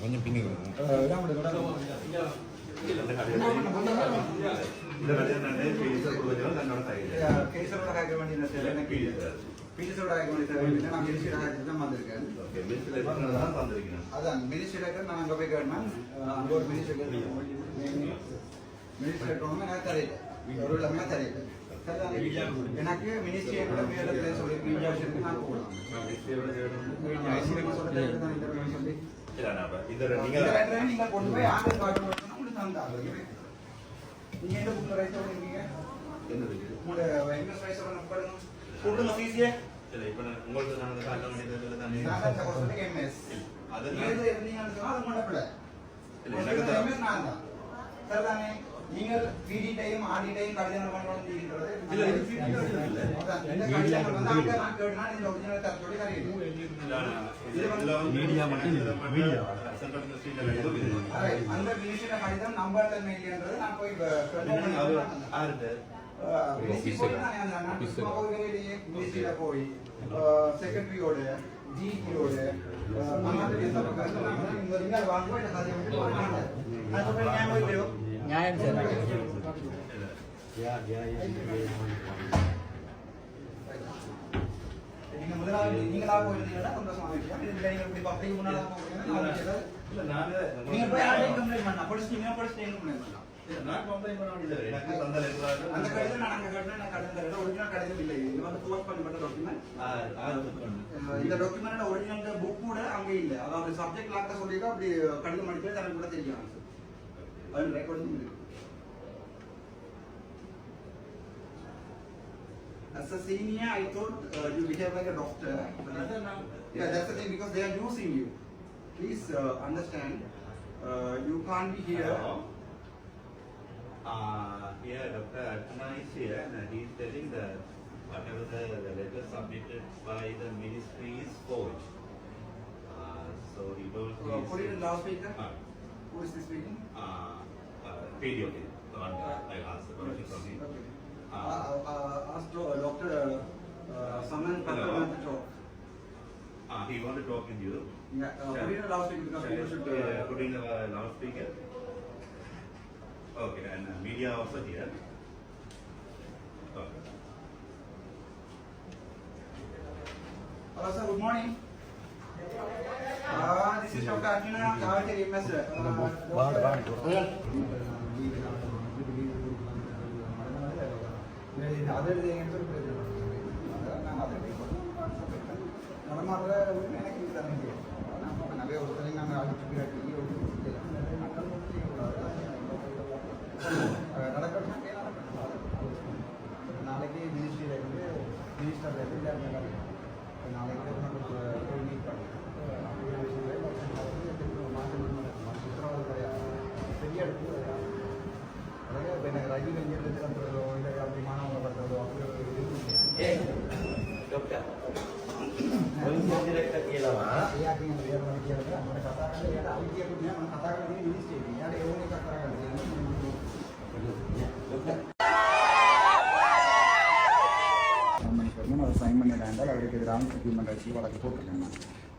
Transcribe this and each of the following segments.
கொஞ்சம் பின்னி கொடுங்க இந்த கடிதத்தை நான் மினிஸ்ட்ரியோட கேட்டு தான் வந்திருக்கேன். ஓகே மினிஸ்டர் தான் அதான் மினிஸ்ட்ரியோட கேட்டு நான் அங்க போய் கேட்டேன். அஹ் ஒரு மினிஸ்ட்ரி தெரியல. ஒரு தெரியல. எனக்கு மினிஸ்ட்ரி கூட மேல பேச சொல்லி இன்ஜெக்ஷனுக்கு நான் போகலாம் மினிஸ்ட்ரி சொல்லிட்டு தான் interview சொல்லி இல்ல நான் இந்த நீங்க நீங்க கொண்டு போய் உங்களுக்கு தந்தாங்க. நீங்க எந்த புக்ல ரைட் பண்ணிருக்கீங்க என்னது உங்களோட இன்வெஸ்ட் ரைட் பண்ண பாருங்க கொடுங்க ஃபீஸியே இல்ல இப்ப நான் உங்களுக்கு நான் அந்த காலம் பண்ணிட்டு தானே நான் தான் சொல்றேன் எம்எஸ் அது நீங்க நான் எது இருந்தீங்கன்னு சொன்னா அது உங்களோட பிள்ளை. இல்ல, எனக்கு தான். MS நான் தான். சரிதானே? நீங்கள் PD கடிதம் இல்ல. அதான், இந்த கடிதங்கள் வந்து அங்க நான் கேட்டேன்னா இந்த original தர சொல்லி தரீங்க. மீடியா மட்டும் மீடியா சென்ட்ரல் மினிஸ்ட்ரியில எதுவும் இல்லை. Alright, அந்த ministry கடிதம் இல்லைன்றது நான் போய் பண்ணி போய் போய் செக்ரட்டரியோட ஜிடியோட வாங்குவோம் ஞாபகம் நியாயம் சார் நீங்க முதலாவது நீங்களா போயிருந்தீங்கன்னா சந்தோஷமா இருக்கும் இல்ல நீங்க இப்படி பப்ளிக் முன்னால போறீங்கன்னா நான் உங்களுக்கு இல்ல நானே நீங்க போய் யாரையும் கம்ப்ளைண்ட் பண்ணலாம் படிச்சிட்டீங்கன்னா படிச்சிட்டு கம்ப்ளைண்ட் பண்ணலாம் நான் கம்ப்ளைண்ட் பண்ண வேண்டியது எனக்கு தந்த அந்த கடிதம் நான் அங்க கட்டின நான் தரேன் ஒரிஜினல் கடிதம் இல்லை இது வந்து டாக்குமெண்ட் இந்த டாக்குமெண்ட் ஒரிஜினல் புக் கூட அங்க இல்ல அதாவது சப்ஜெக்ட் லாக்க சொல்லிட்டு அப்படி கடிதம் அடிக்கிறது எனக்கு கூட தெரியும் a senior, I thought uh, you behave like a doctor. Yeah, that's the thing because they are using you. Please uh, understand, uh, you can't be here. Uh, Dr. Archana is here and he is telling that whatever the, letter submitted by the ministry is forged. So you don't... Put it in loudspeaker. Uh, Who is this speaking? uh, uh, radio. The one I asked the permission from him. Okay. Uh, Uh, uh, ask do- uh, Doctor uh, Saman Hello. To talk. uh, he want to talk with you. Yeah, uh, put in loudspeaker because people should. Uh, put in the loudspeaker. Okay, and uh, media also here. Okay. Hello, sir. Good morning. This is Dr. Akina Kavati MS. Bad, bad. நடமாடுற எனக்கு நிறைய ஒருத்தரையும் நாங்கள் அழைச்சிட்டு மினிஸ்ட்ரியில இருந்து மினிஸ்டர்ல இருந்து எல்லாருமே நாளைக்கு நமக்கு ஒரு மீட் பண்ணி பெரிய இடத்துல அதாவது இப்போ எனக்கு ரயில் எங்கேருந்து பண்ணுறதோ இல்லை அப்படி மாணவங்களை பண்ணுறதோ அப்படி ஒரு இது ஐயாக்கு இந்த வேறு மணிக்கு அந்த கத்தாக்கள் ஏன்னா அழுக்கிய கொடுங்க நம்ம கத்தாக்கள் மினிஸ்ட்ரி ஏன்னா எவ்வளோ கத்தாக்கள் அவர் சைன் பண்ணிட்டாங்க அவருக்கு எதிராக சப்ளிமெண்ட் அடிச்சு வழக்கு போட்டிருக்காங்க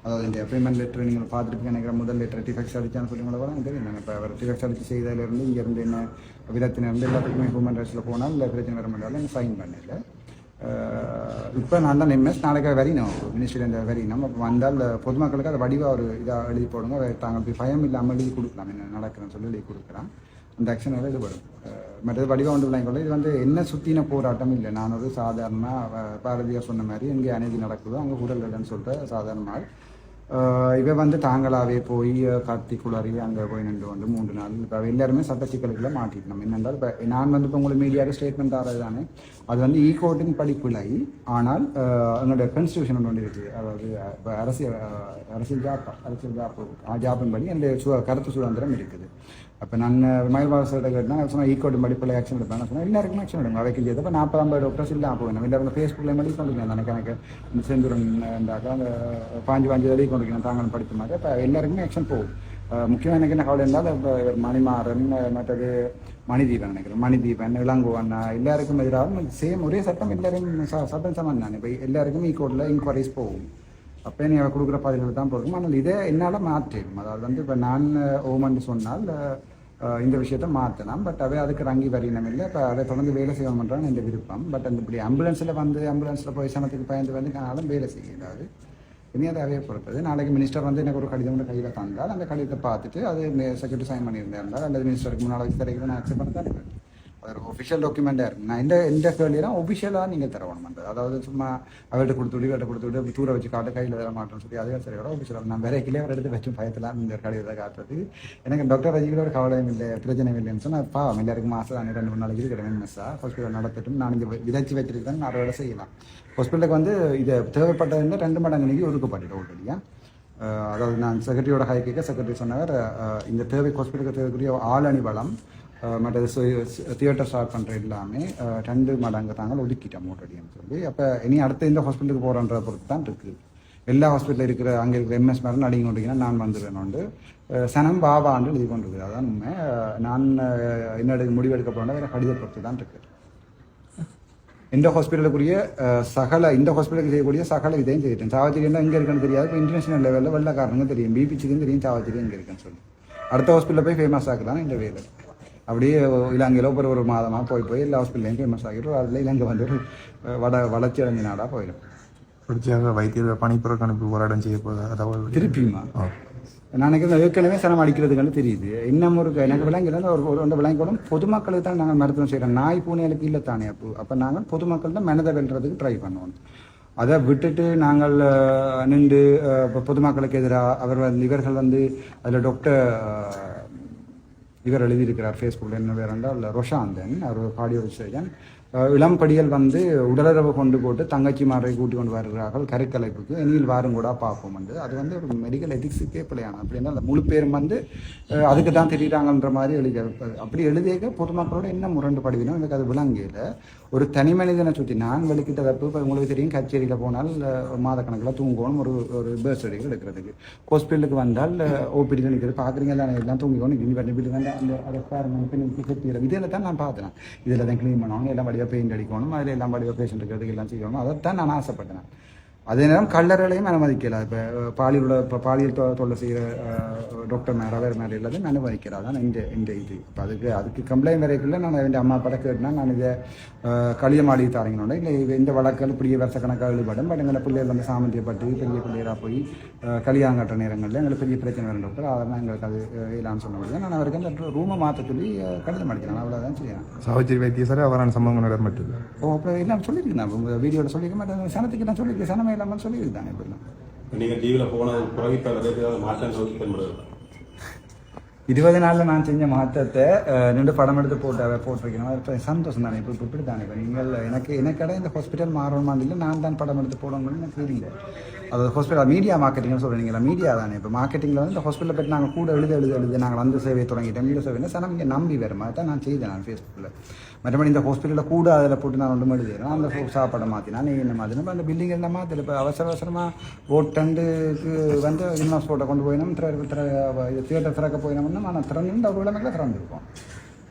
அதாவது இந்த அப்பாயின்மெண்ட் லெட்டர் நீங்கள் பார்த்துருப்பீங்க நினைக்கிற முதல் லெட்டர் டிஃபெக்ஸ் அடிச்சான்னு சொல்லி உங்களை வர தெரியும் இப்போ அவர் டிஃபெக்ஸ் அடிச்சு செய்ததுலேருந்து இங்கேருந்து என்ன விதத்தினிருந்து எல்லாத்துக்குமே ஹியூமன் ரைட்ஸில் போனால் இல்லை பிரச்சனை வர முடியாது சைன் பண்ணல. இப்போ நான் தான் எம்எஸ் நாளைக்கு வரையணும் மினிஸ்ட்ரியில் வரையணும் அப்போ வந்தால் பொதுமக்களுக்கு அதை வடிவாக ஒரு இதாக எழுதி போடுங்க. அதை பயம் இல்லாமல் எழுதி கொடுக்கலாம். என்ன நடக்கிறேன்னு சொல்லி எழுதி கொடுக்குறான் அந்த ஆக்ஷனில் இது வரும். மற்றது வடிவம் ஒன்று விளையாங்க இது வந்து என்ன சுற்றின போராட்டம்? இல்லை நான் ஒரு சாதாரணமாக பாரதியார் சொன்ன மாதிரி எங்கே அநீதி நடக்குதோ அங்கே உடல் இல்லைன்னு சொல்லிட்டு சாதாரண இவ வந்து தாங்களாவே போய் கத்தி குளறி அங்கே போய் நின்று வந்து மூன்று நாள் இப்போ எல்லாருமே சட்ட சிக்கலுக்குள்ள மாட்டிக்கணும். என்னென்றால் இப்போ நான் வந்து இப்போ உங்களுக்கு மீடியாவுக்கு ஸ்டேட்மெண்ட் ஆகிறது தானே. அது வந்து e ஈ கோர்ட்டின் படிப்பிலை. ஆனால் அஹ், எங்களுடைய கான்ஸ்டியூஷன் ஒன்று இருக்குது அதாவது இப்போ அரசியல் அரசியல் ஜாப் அரசியல் ஜாப் ஜாப்பின் படி என்னுடைய சு கருத்து சுதந்திரம் இருக்குது. E அப்போ நான் மயில்வாசத்தை கேட்டால் சொன்னால் ஈக்கோட்டு மடிப்பில் ஆக்ஷன் எடுப்பேன். சொன்னால் எல்லாருக்கும் ஆக்ஷன் எடுங்க. அவைக்கு செய்து இப்போ நாற்பது ஐம்பது டாக்டர்ஸ் இல்லாமல் போகணும் எல்லாரும் ஃபேஸ்புக்கில் மடி கொண்டிருக்கேன் எனக்கு எனக்கு இந்த செந்தூரன் இருந்தாக்கா அந்த பாஞ்சு பாஞ்சு எழுதி கொண்டிருக்கேன் தாங்களும் படித்த மாதிரி. அப்போ எல்லாருக்குமே ஆக்ஷன் போகும். முக்கியமாக எனக்கு என்ன கவலை இருந்தால் இப்போ மணிமாறன் மற்றது மணிதீபன் நினைக்கிறேன். மணிதீபன் இளங்கோவன் எல்லாருக்கும் எதிராக சேம் ஒரே சட்டம் எல்லாரும் சட்டம் சமன் தானே. இப்போ எல்லாருக்கும் ஈ e இன்கொயரிஸ் போகும். அப்போ நீ கொடுக்குற பதில்கள் தான் பொறுக்கும் ஆனால் இதை என்னால் மாற்றிடும் அதாவது வந்து இப்போ நான் ஓமன் சொன்னால் இந்த விஷயத்த மாற்றலாம். பட் அவை அதுக்கு ரங்கி வரையினம் இல்லை. இப்போ அதை தொடர்ந்து வேலை செய்யணும் பண்ணுறாங்க இந்த விருப்பம். பட் அந்த இப்படி ஆம்புலன்ஸில் வந்து ஆம்புலன்ஸில் போய் சனத்துக்கு பயந்து வந்து ஆனாலும் வேலை செய்யலாது இனி அதை அவையை பொறுத்தது. நாளைக்கு மினிஸ்டர் வந்து எனக்கு ஒரு கடிதம் கூட கையில் தந்தால் அந்த கடிதத்தை பார்த்துட்டு அது செக்ரட்டரி சைன் பண்ணியிருந்தால் அல்லது மினிஸ்டருக்கு முன்னால் வச்சு தரையில் நான் அக்செப்ட் பண்ண தான் ஒரு ஒஃபிஷியல் டாக்குமெண்ட்டாக இருக்கும் நான் இந்த எந்த கேள்வியெல்லாம் ஒஃபிஷியலாக நீங்கள் தரணும் பண்ணுறது அதாவது சும்மா அவர்கிட்ட கொடுத்து விட்டு இவர்கிட்ட கொடுத்து விட்டு தூர வச்சு காட்டு கையில் தர மாட்டோம்னு சொல்லி அதுவே சரி வர ஒஃபிஷியலாக நான் வேற கிளே எடுத்து வச்சு பயத்தலாம் இந்த கடையில் காட்டுறது. எனக்கு டாக்டர் ரஜினியில் ஒரு கவலையும் இல்லை பிரச்சனை இல்லைன்னு சொன்னால் பாவம் எல்லாருக்கும் மாதம் ரெண்டு மூணு நாளைக்கு இருக்கிறேன் மிஸ்ஸா ஹாஸ்பிட்டல் நடத்தட்டும் நான் இங்கே விதைச்சு வச்சிருக்கேன் நான் வேலை செய்யலாம். ஹாஸ்பிட்டலுக்கு வந்து இது தேவைப்பட்டதுன்னு ரெண்டு மடங்கு ஒதுக்கப்பட்டு ஒதுக்கப்பட்டுட்டு அதாவது நான் செக்ரட்டரியோட ஹை கேட்க செக்ரட்டரி சொன்னவர் இந்த தேவை ஹாஸ்பிட்டலுக்கு தேவைக்குரிய ஆள் வளம் மற்றது தியேட்டர் ஸ்டார்ட் பண்ணுற எல்லாமே ரெண்டு மடங்கு தாங்கள் ஒதுக்கிட்டோம் ஆல்ரெடின்னு சொல்லி. அப்போ இனி அடுத்த இந்த ஹாஸ்பிட்டலுக்கு போகிறன்ற பொறுத்து தான் இருக்குது எல்லா ஹாஸ்பிட்டலில் இருக்கிற அங்கே இருக்கிற எம்எஸ் மேலே அடிங்க கொண்டீங்கன்னா நான் வந்துடுவேன் சனம் பாபான்னு எழுதி கொண்டிருக்குது. அதான் உண்மை. நான் என்ன முடிவெடுக்க போனால் வேறு கடித பொறுத்து தான் இருக்குது இந்த ஹாஸ்பிட்டலுக்குரிய சகல இந்த ஹாஸ்பிட்டலுக்கு செய்யக்கூடிய சகல இதையும் தெரியும் சாவச்சேரி என்ன எங்கே இருக்குன்னு தெரியாது. இப்போ இன்டர்நேஷனல் லெவலில் வெள்ளக்காரங்க தெரியும். பிபிசிக்கும் தெரியும். சாவச்சேரி எங்கே இருக்குன்னு சொல்லி. அடுத்த ஹாஸ்பிட்டலில் போய் ஃபேமஸ் ஆக்கலாம் இந்த வேலை அப்படியே இலங்கையில் ஒரு ஒரு மாதமாக போய் போய் எல்லா ஹாஸ்பிட்டலையும் ஃபேமஸ் ஆகிட்டு அதில் இலங்கை வந்து ஒரு வட வளர்ச்சி அடைஞ்ச நாடாக போயிடும். தொடர்ச்சியாக வைத்தியர் பணிப்புறக்கு அனுப்பி போராட்டம் செய்ய போகுது அதாவது திருப்பியுமா? ஆ. நான் நினைக்கிறேன் ஏற்கனவே சனம் அடிக்கிறதுக்கான தெரியுது. இன்னும் ஒரு எனக்கு விளங்கல ஒரு ஒரு ரெண்டு விளங்கக்கூடும் பொதுமக்களுக்கு தான் நாங்கள் மருத்துவம் செய்கிறோம் நாய் பூனைகளுக்கு இல்லை தானே அப்போ. அப்போ நாங்கள் பொதுமக்கள் தான் மனதை வெல்றதுக்கு ட்ரை பண்ணுவோம். அதை விட்டுட்டு நாங்கள் நின்று பொதுமக்களுக்கு எதிராக அவர் வந்து இவர்கள் வந்து அதில் டாக்டர் இவர் எழுதியிருக்கிறார் ஃபேஸ்புக்கில் என்ன பேர் என்றால் ரொஷாந்தன் அவர் கார்டியோ சர்ஜன் இளம்படிகள் வந்து உடலுறவு கொண்டு போட்டு தங்கச்சிமாரை கூட்டி கொண்டு வருகிறார்கள் கருக்கலைப்புக்கு இனியில் வாரம் கூட பார்ப்போம் வந்து அது வந்து ஒரு மெடிக்கல் எதிக்ஸுக்கே பிள்ளையான அப்படின்னா அந்த முழு பேரும் வந்து அதுக்கு தான் தெரியுறாங்கன்ற மாதிரி எழுதி அப்படி எழுதியக்க பொதுமக்களோட என்ன முரண்டு படுவினோ எனக்கு அது விளங்கியில் ஒரு தனி மனிதனை சுற்றி நான் வெளிக்கிட்ட தப்பு இப்போ உங்களுக்கு தெரியும் கச்சேரியில் போனால் மாதக்கணக்கில் தூங்கணும் ஒரு ஒரு பர்த்டேக்கு எடுக்கிறதுக்கு ஹாஸ்பிட்டலுக்கு வந்தால் ஓபிடி நிற்கிறது பார்க்குறீங்க தானே எல்லாம் தூங்கிக்கணும் இனி பண்ணி வீட்டு வந்து அந்த அதை பின்னுக்கு இதில் தான் நான் பார்த்தேன் இதில் தான் க்ளீன் பண்ணுவாங்க எல்லாம் வழியாக பெயிண்ட் அடிக்கணும் அதில் எல்லாம் வடிவாக பேஷண்ட் இருக்கிறதுக்கு எல்லாம் செய்யணும். அதைத்தான் நான் ஆசைப்பட்டேன் அதே நேரம் கல்லறைகளையும் அனுமதிக்கல. இப்போ பாலியலோட இப்போ பாலியல் தொல்லை செய்கிற டாக்டர் மேலே வேறு மாதிரி எல்லாத்தையும் அனுமதிக்கிறா தான் இந்த இந்த இது. இப்போ அதுக்கு அதுக்கு கம்ப்ளைண்ட் வரைக்குள்ள நான் என் அம்மா படம் கேட்டுனா நான் இதை களிய மாடி தாரங்கனோட இல்லை இந்த வழக்கல் இப்படியே வருஷக்கணக்காக ஈடுபடும். பட் எங்களை பிள்ளைகள் வந்து சாமந்தியப்பட்டு பெரிய பிள்ளையராக போய் கல்யாணம் கட்டுற நேரங்களில் எங்களுக்கு பெரிய பிரச்சனை வரும் டாக்டர் அதெல்லாம் எங்களுக்கு அது இல்லான்னு சொன்ன முடியாது நான் அவருக்கு அந்த ரூமை மாற்ற சொல்லி கடிதம் அடிக்கிறேன். அவ்வளோதான் செய்யணும் சாவச்சேரி வைத்தியசாலை அவரான சம்பவம் நடமட்டது ஓ அப்புறம் எல்லாம் சொல்லியிருக்கேன். வீடியோவில் சொல்லிக்க மாட்டேன் சனத்துக்கு நான் சொல்லியிருக்கேன். சனமே இல்லாமல் சொல்லியிருந்தாங்க இப்படிலாம் நீங்க டிவியில போன புறவித்தால் ஏதாவது மாற்றங்கள் தென்படுது இருபது நாளில் நான் செஞ்ச மாற்றத்தை நின்று படம் எடுத்து போட்டு போட்டிருக்கேன். இப்ப சந்தோஷம் தானே? இப்போ இப்போ இப்படி தானே இப்போ நீங்கள் எனக்கு எனக்கடை இந்த ஹாஸ்பிட்டல் மாறணுமா? இல்லை நான் தான் படம் எடுத்து போடணும்னு எனக்கு தெரியல அது ஹாஸ்பிட்டல் மீடியா மார்க்கெட்டிங்னு சொல்கிறீங்களா மீடியா தானே. இப்போ மார்க்கெட்டிங்கில் வந்து இந்த ஹாஸ்பிட்டலை பற்றி நாங்கள் கூட எழுத எழுத எழுத நாங்கள் அந்த சேவையை தொடங்கிட்டோம். இந்த சேவை சார் இங்கே நம்பி வேறு மாதிரி தான் நான் செய்தேன் நான் ஃபேஸ்புக்கில் மற்றபடி இந்த ஹாஸ்பிட்டலில் கூட அதில் போட்டு நான் ஒன்றும் எழுதுறேன் அந்த சாப்பாடை மாற்றினா நீ என்ன மாதிரி அந்த பில்டிங் என்ன மாற்றி இப்போ அவசர அவசரமாக ஓட்டண்டுக்கு வந்து இன்னும் போட்ட கொண்டு போயினோம். தியேட்டர் திறக்க போயினோம்னா நான் திறந்து ஒரு விளம்பில் திறந்துருக்கோம்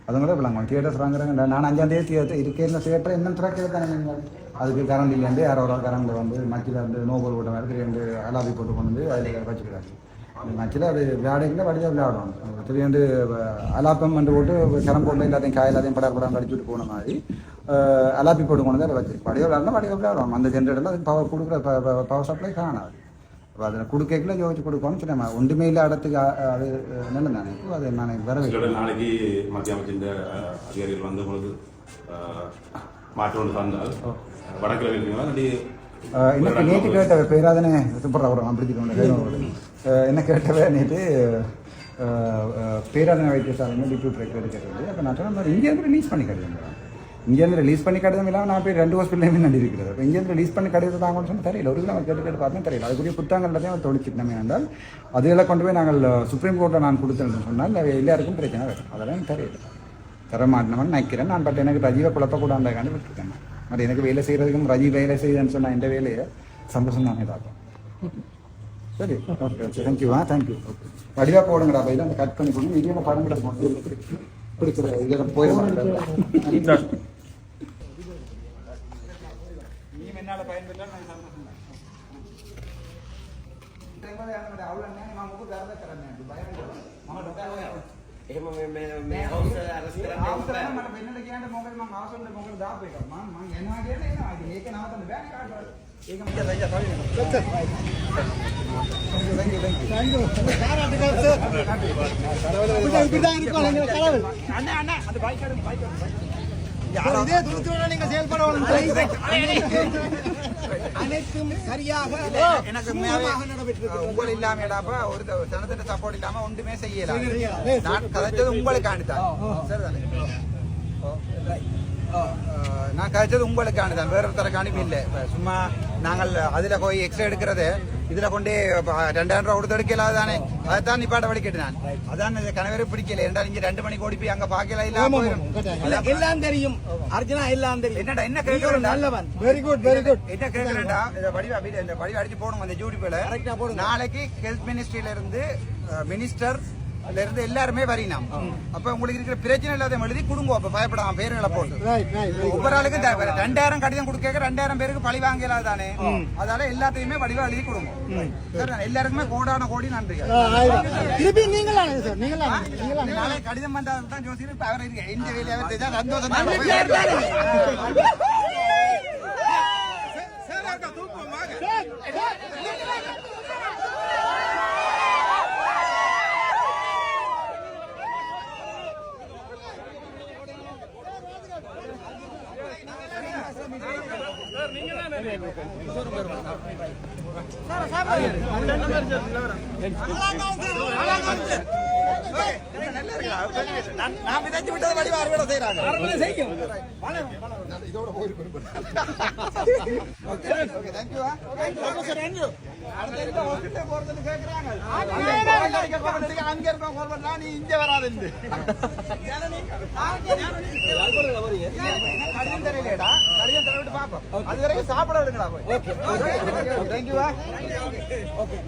அதுவும் கூட விளங்குவோம் தியேட்டர் திறங்குறாங்க நான் அஞ்சாம் தேதி தியேட்டர் தியேட்டர் என்ன திறக்கிறது தானே நீங்கள் அதுக்கு கரண்ட் இல்லைண்டு யாரோ ஒரு கரண்ட் வந்து மச்சில் வந்து நோபல் போட்ட மாதிரி ரெண்டு அலாபி போட்டு கொண்டு வந்து அதில் வச்சுக்கிறாங்க மச்சில் அது விளையாடுங்களா வடிவாக விளையாடணும். திடீர்னு அலாப்பம் வந்து போட்டு கரம் போட்டு எல்லாத்தையும் காய் எல்லாத்தையும் படம் படம் அடிச்சுட்டு போன மாதிரி அலாப்பி போட்டு கொண்டு வந்து அதை வச்சு வடிவாக விளையாடணும் வடிவாக விளையாடுவோம் அந்த ஜென்ரேட்டரில் அதுக்கு பவர் கொடுக்குற பவர் சப்ளை காணாது. அப்போ அதில் கொடுக்கல யோசிச்சு கொடுக்கணும்னு சொன்னேன் ஒன்றுமே இல்லை இடத்துக்கு அது நல்லது தானே இப்போ அது நான் வரவே நாளைக்கு மத்திய அமைச்சின் அதிகாரிகள் வந்து அஹ், மாற்றம் தந்தால் வடக்கில் இருக்கீங்களா? நேற்று கேட்டவ பேராதனே சூப்பராக வரும் அப்படி என்ன கேட்டவ நேற்று பேராதனை வைத்தியசாலைன்னு டிப்யூட் ரெக்டர் இருக்கிறது அப்போ நான் சொன்ன மாதிரி இங்கேருந்து ரிலீஸ் பண்ணி கடிதம் இங்கேருந்து ரிலீஸ் பண்ணி கடிதம் இல்லாமல் நான் போய் ரெண்டு ஹாஸ்பிட்டலையுமே நடி இருக்கிறது? அப்போ இங்கேருந்து ரிலீஸ் பண்ணி கடிதத்தை தாங்கன்னு சொன்னால் தெரியல. ஒரு கிலோ கேட்டு கேட்டு பார்த்தா தெரியல. அதுக்குரிய புத்தகங்கள் அவர் தொழிச்சிட்டோம் என்றால் அதுகளை கொண்டு போய் நாங்கள் சுப்ரீம் கோர்ட்டில் நான் கொடுத்தேன்னு சொன்னால் எல்லாருக்கும் பிரச்சனை வரும். அதெல்லாம் எனக்கு தெரியல. தர மாட்டேன்னு நினைக்கிறேன். நான் பட் எனக்கு ரஜீவை குழப்பக்கூடாதுக்காண்டி விட்டுருக்கேன் பட் எனக்கு வேலை செய்கிறதுக்கும் ரஜி வேலை செய்யுதுன்னு சொன்னால் எந்த வேலையை சந்தோஷம் நானே தாக்கும் சரி okay thank you ah thank you okay வடிவாக போடுங்கடா பையில அந்த கட் பண்ணி கொடுங்க இதில் படம் கிட்ட போட்டு பிடிக்கிற இதில் பயன்பெற்றால் நான் சந்தோஷம் அவ்வளோ நான் முகம் தரதை தரேன் பயம் එහෙම මේ මේ මේ හවුස් අරස් කරන්න බෑ. මට වෙන්නට කියන්න මොකද මම හවුස් වල මොකද දාපු එක. මම මම යනවා කියලා එනවා. ඉතින් ඒක නවත්තන්න බෑ කාටවත්. ඒක මම රජා තමයි. Thank you thank you. Thank you. කාරාට කරත්. කරවල. උඩ උඩ දාන්න කොහොමද කරවල? අන්න අන්න අද බයික් කරමු බයික් කරමු. இதே தூரத்தோட நீங்க செயல்படணும் அனைத்தும் சரியாக எனக்கு உங்கள் இல்லாம இடாப்ப ஒரு தனத்திட்ட சப்போர்ட் இல்லாம ஒன்றுமே செய்யல. நான் கதைச்சது உங்களுக்காண்டி தான் சரிதானே? ஓ, ஓ, அஹ், நான் கதைச்சது வேற ஒருத்தருக்காண்டி இல்லை. இப்ப சும்மா நாங்கள் அதுல போய் எக்ஸ்ட்ரா எடுக்கிறது. இதுல கொண்டு ரெண்டாயிரம் ரூபா கொடுத்து எடுக்கல தானே அதைத்தான் நிப்பாட்ட வடிக்கட்டு நான் அதான் கணவரை பிடிக்கல ரெண்டா நீங்க ரெண்டு மணிக்கு ஓடி போய் அங்க பாக்கல போயிடும். எல்லாம் தெரியும் அர்ஜுனா எல்லாம் தெரியும் என்னடா என்ன கேக்குறேன் நல்லவன் வெரி குட் வெரி குட் என்ன கேக்குறேன்டா இந்த வீடு இந்த வடிவா அடிச்சு போடுங்க அந்த ஜூடி பேல நாளைக்கு ஹெல்த் மினிஸ்ட்ரியில இருந்து மினிஸ்டர் அதுல இருந்து எல்லாருமே வரினாம் அப்ப உங்களுக்கு இருக்கிற பிரச்சனை இல்லாத எழுதி கொடுங்க அப்ப பயப்படாம பேருகளை போட்டு ஒவ்வொரு ஆளுக்கும். ரெண்டாயிரம் கடிதம் கொடுக்க ரெண்டாயிரம் பேருக்கு பழி வாங்கலாம் தானே அதால எல்லாத்தையுமே வடிவா எழுதி கொடுங்க? எல்லாருக்குமே கோடான கோடி நன்றி திருப்பி நீங்களா சார் நீங்களா நீங்களா நாளை கடிதம் வந்தால் தான் ஜோசியர் இப்ப அவர் இருக்கு சந்தோஷம் தான். நான் நான் விதைச்சு விட்டதை வடிவா அறுவடை செய்யறாங்க இதோட போயிருக்கு ஓகே அங்க இருக்க நீ இங்க கடிதம் தெரியலடா கடிதம் தர விட்டு பாப்போம் அது வரைக்கும் சாப்பிட விடுங்கடா போய் ஓகே